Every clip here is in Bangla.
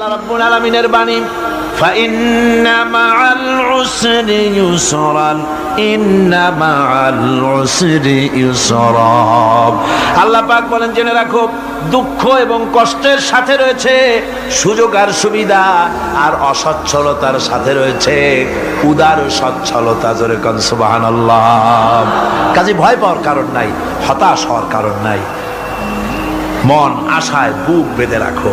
আল্লাহ রাব্বুল আলামিনের বাণী فإن مع العسر يسرا إن مع العسر يسرا আল্লাহ পাক বলেন জেনে রাখো দুঃখ এবং কষ্টের সাথে রয়েছে সুযোগ আর সুবিধা আর অসচ্ছলতার সাথে রয়েছে উদার সচ্ছলতা জোরে কন সুবহানাল্লাহ কাজে ভয় পাওয়ার কারণ নাই হতাশ হওয়ার কারণ নাই মন আশায় বুক বেঁধে রাখো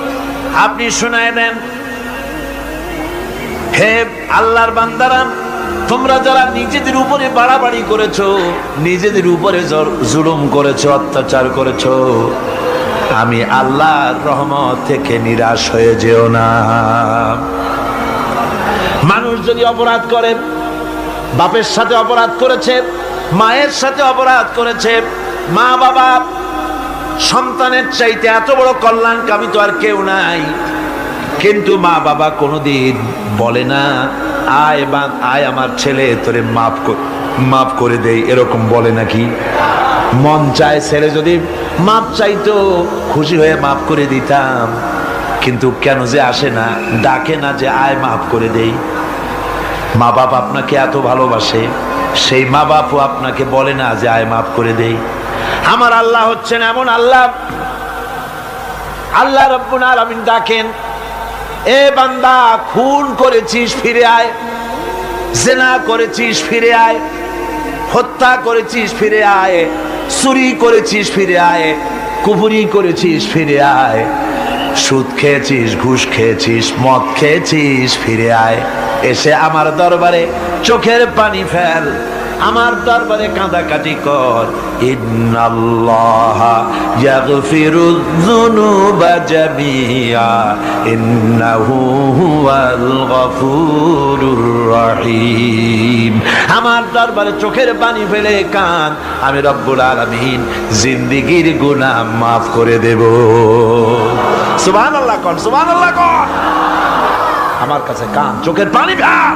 আপনি শোনায় দেন। হে আল্লাহর বান্দারাম তোমরা যারা নিজেদের উপরে বাড়াবাড়ি করেছ, নিজেদের উপরে জুলুম করেছ, অত্যাচার করেছ, আমি আল্লাহর রহমত থেকে নিরাশ হয়ে যেও না। মানুষ যদি অপরাধ করে, বাপের সাথে অপরাধ করেছে, মায়ের সাথে অপরাধ করেছে মা বাবা সন্তানের চাইতে এত বড় কল্যাণকামী তো আর কেউ নাই। কিন্তু মা বাবা কোনোদিন বলে না, আয় বা আয় আমার ছেলে, তোরে মাফ মাফ করে দেই। এরকম বলে নাকি? মন চায় ছেলে যদি মাপ চাইতো, খুশি হয়ে মাফ করে দিতাম। কিন্তু কেন যে আসে না, ডাকে না যে আয় মাফ করে দেই। মা বাপ আপনাকে এত ভালোবাসে, সেই মা বাপও আপনাকে বলে না যে আয় মাফ করে দেই। আমার আল্লাহ হচ্ছেন এমন আল্লাহ। আল্লাহ রব্বুল আলামিন ডাকেন, এ বান্দা, খুন করেছিস, ফিরে আয়। জেনা করেছিস, ফিরে আয়। হত্যা করেছিস, ফিরে আয়। চুরি করেছিস, ফিরে আয়। কুপুরি করেছিস, ফিরে আয়। সুদ খেয়েছিস, ঘুষ খেয়েছিস, মদ খেয়েছিস, ফিরে আয়। এসে আমার দরবারে চোখের পানি ফেল। আমার দরবারে কাঁদাকাটি কর। আমার দরবারে চোখের পানি ফেলে কান। আমি রব্বুল আলামিন জিন্দেগীর গুনাহ মাফ করে দেব। সুবহানাল্লাহ কোন সুবহানাল্লাহ কোন আমার কাছে কান, চোখের পানি ফেল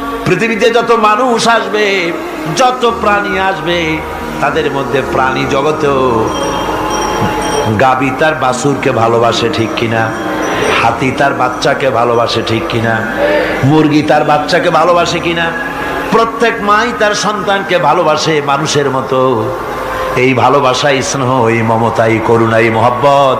পৃথিবীতে যত মানুষ আসবে, যত প্রাণী আসবে, তাদের মধ্যে প্রাণী জগতেও গাবি তার বাসুরকে ভালোবাসে ঠিক কিনা, হাতি তার বাচ্চাকে ভালোবাসে ঠিক কিনা, মুরগি তার বাচ্চাকে ভালোবাসে কিনা, প্রত্যেক মাই তার সন্তানকে ভালোবাসে মানুষের মতো। এই ভালোবাসা স্নেহ, এই মমতা, এই করুণা মহব্বত।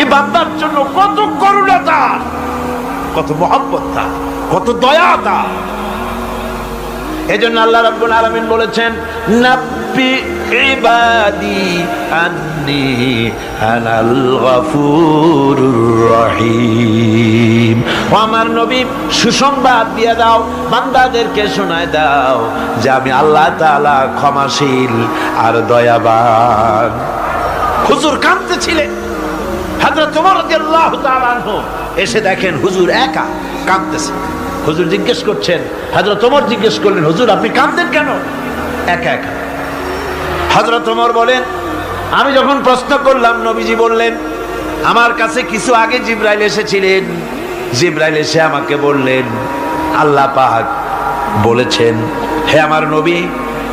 এই বান্দার জন্য কত করুণা তার, কত মহব্বত তার, কত দয়া তার। এজন্য আল্লাহ রাব্বুল আলামিন বলেছেন, নাব্বি ইবাদি আন্নি আনাল গফুরুর আমার নবী, সুসংবাদ দিয়ে দাও, বান্দাদেরকে শোনায় দাও যে আমি আল্লাহ তাআলা ক্ষমাশীল আর দয়াবান। হুজুর কাঁদতেছিলেন। তাআলা আনহু এসে দেখেন হুজুর একা কাঁদতেছে। হুজুর জিজ্ঞেস করছেন, হযরত ওমর জিজ্ঞেস করলেন, হুজুর, আপনি কাঁদতেন কেন? একা একা। হযরত ওমর বলেন, আমি যখন প্রশ্ন করলাম, নবীজি বললেন, আমার কাছে কিছু আগে জিব্রাইল এসেছিলেন। জিব্রাইল এসে আমাকে বললেন, আল্লাহ পাক বলেছেন, হে আমার নবী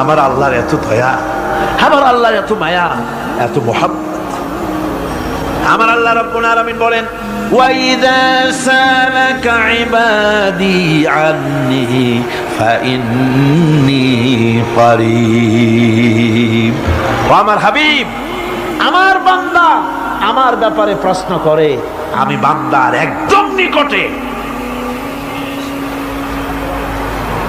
আমার আল্লাহর এত দয়া, আমার আল্লাহর এত মায়া, এত মোহাম্মত আমার আল্লাহ রব্বুল আলামিন বলেন আমার হাবিব, আমার বান্দা আমার ব্যাপারে প্রশ্ন করে, আমি বান্দার একদম নিকটে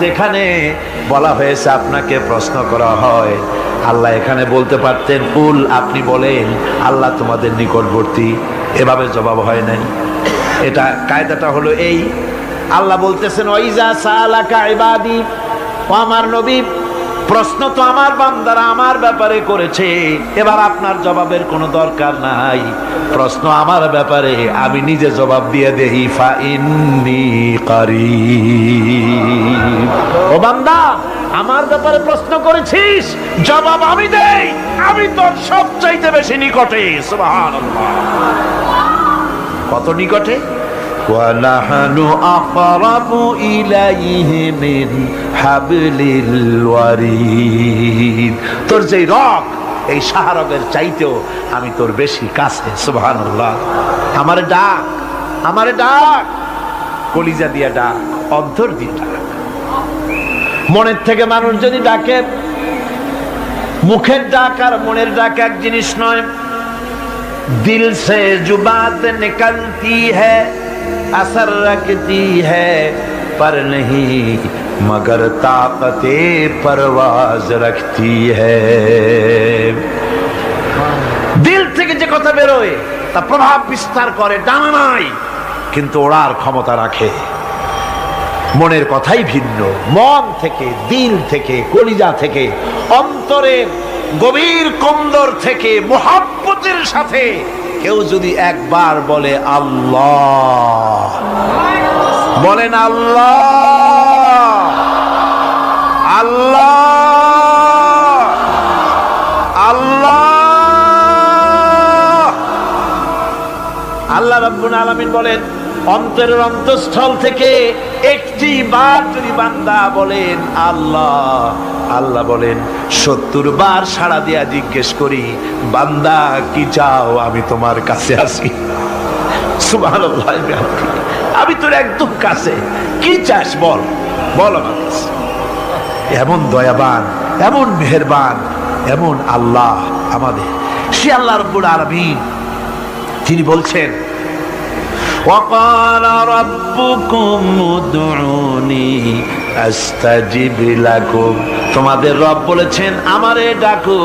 যেখানে বলা হয়েছে আপনাকে প্রশ্ন করা হয়, আল্লাহ এখানে বলতে পারতেন, কুল আপনি বলেন, আল্লাহ তোমাদের নিকটবর্তী এভাবে জবাব হয় নাই। এটা, কায়দাটা হলো এই। আল্লাহ বলতেছেন ওইজা সালাকা ইবাদি আমার নবী প্রশ্ন তো আমার বান্দারা আমার ব্যাপারে করেছে। এবার আপনার জবাবের কোনো দরকার নাই। প্রশ্ন আমার ব্যাপারে, আমি নিজে জবাব দিয়ে দেহি ফা কারীব। ও বান্দা, আমার ব্যাপারে প্রশ্ন করেছিস? জবাব আমি দেই। আমি তোর সবচাইতে বেশি নিকটে, সুবহানাল্লাহ। কত নিকটে? ونحن أقرب إليه من حبل الوريد. তোর যে রক এই সাহারকের চাইতেও আমি তোর বেশি কাছে সুবহান আমার ডাক আমার ডাক। কলিজা দিয়া ডাক, অন্তর দিয়ে ডাক। মনের থেকে মানুষ যদি ডাকে, মুখের ডাক আর মনের ডাক এক জিনিস নয়। দিল সে জুবাত নিকলতি হ্যাঁ असर रखती है पर नहीं मगर ताकते परवाज रखती है দিল থেকে যে কথা বেরোয় তা প্রভাব বিস্তার করে ডানা নাই কিন্তু ওড়ার ক্ষমতা রাখে মনের কথাই ভিন্ন মন থেকে দিল থেকে কলিজা থেকে অন্তরের গভীর কন্দর থেকে মোহাব্বতের সাথে কেউ যদি একবার বলে আল্লাহ, বলেন আল্লাহ আল্লাহ আল্লাহ। আল্লাহ রাব্বুল আলমিন বলেন, অন্তরের অন্তঃস্থল থেকে একটি বার যদি বান্দা বলেন আল্লাহ আল্লাহ বলেন, সত্তর বার সাড়া দিয়া জিজ্ঞেস করি, বান্দা, কি চাও? আমি তোমার কাছে আসি। আমি তোর একদম কাছে। কি চাস বল? বল আমার কাছে। এমন দয়াবান, এমন মেহেরবান, এমন আল্লাহ আমাদের। সে আল্লাহ রব্বুল আলামিন, তিনি বলছেন وقال ربكم ادعوني استجب لكم তোমাদের রব বলেছেন আমারে ডাকো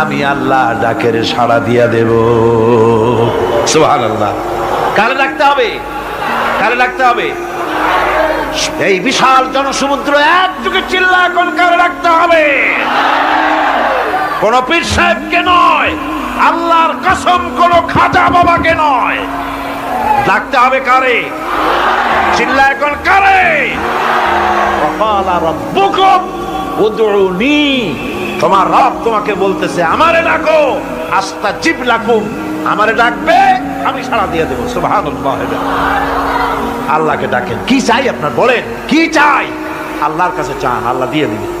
আমি আল্লাহ ডাকের সাড়া দিয়া দেব সুবহানাল্লাহ কারে ডাকতে হবে কারে ডাকতে হবে এই বিশাল জনসমুদ্র একযোগে চিল্লা এখন কারে ডাকতে হবে কোন পীর সাহেবকে নয় আল্লাহর কসম কোন খাজা বাবাকে নয় ডাকতে হবে কারে? চিল্লা এখন কারে? তোমার রব তোমাকে বলতেছে, আমারে ডাকো আস্তা জিপ লাখুম আমারে ডাকবে, আমি সাড়া দিয়ে দেবো সুভান আল্লাহকে ডাকেন। কি চাই আপনার বলেন? কি চাই? আল্লাহর কাছে চান, আল্লাহ দিয়ে দিবেন।